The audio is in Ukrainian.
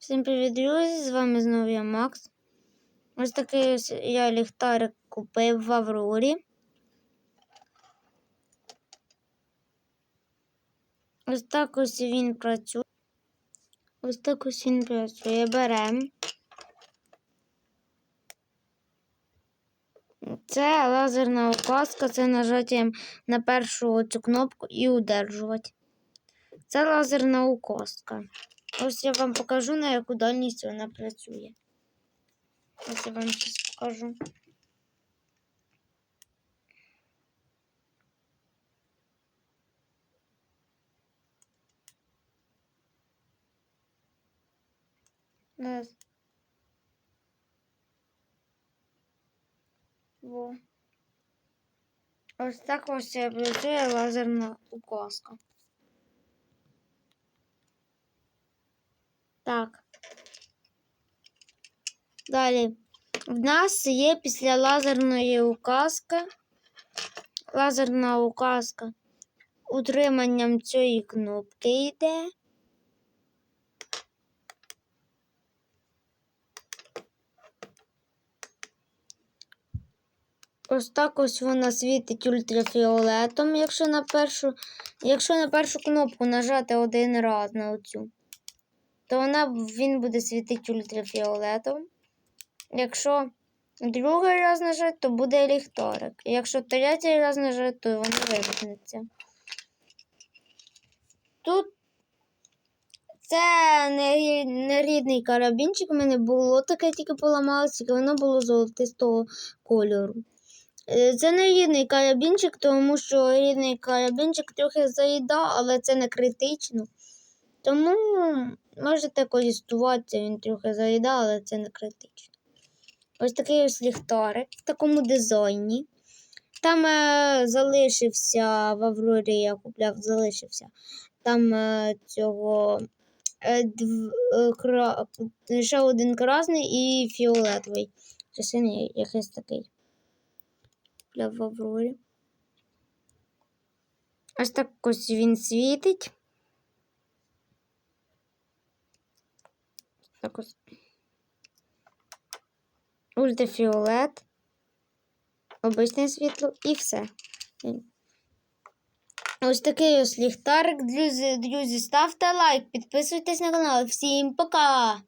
Всім привіт, друзі! З вами знову я Макс. Ось такий ось я ліхтарик купив в Аврорі. Ось так ось він працює. Ось так ось він працює. Беремо. Це лазерна указка, це нажаттям на першу цю кнопку і удержувати. Це лазерна указка. Ось я вам покажу, на яку дальність вона працює. Ось я вам зараз покажу. Раз. Во. Ось так ось працює лазерна указка. Так. Далі. В нас є після лазерної указки. Лазерна указка утриманням цієї кнопки йде. Ось так ось вона світить ультрафіолетом, якщо на першу, якщо на першу кнопку нажати один раз на оцю то вона, він буде світити ультрафіолетом. Якщо другий раз нажати, то буде ліхторик. Якщо третій раз нажати, то вона вимкнеться. Тут це не рідний карабінчик, у мене було таке, тільки поламалося, тільки воно було золотистого кольору. Е, це не рідний карабінчик, тому що рідний карабінчик трохи заїдав, але це не критично. Тому можете користуватися, він трохи заїдає, але це не критично. Ось такий ось ліхтарик в такому дизайні. Там е, залишився в Аврорі, я купляв, залишився. Там е, цього е, дв, е, кра, ще один красний і фіолетовий. Чи синій якийсь такий. Купляв в Аврорі. Ось так ось він світить. Так ось. Ультрафіолет, обичне світло і все. Ось такий ось ліхтарик. Друзі, друзі, ставте лайк, підписуйтесь на канал. Всім пока!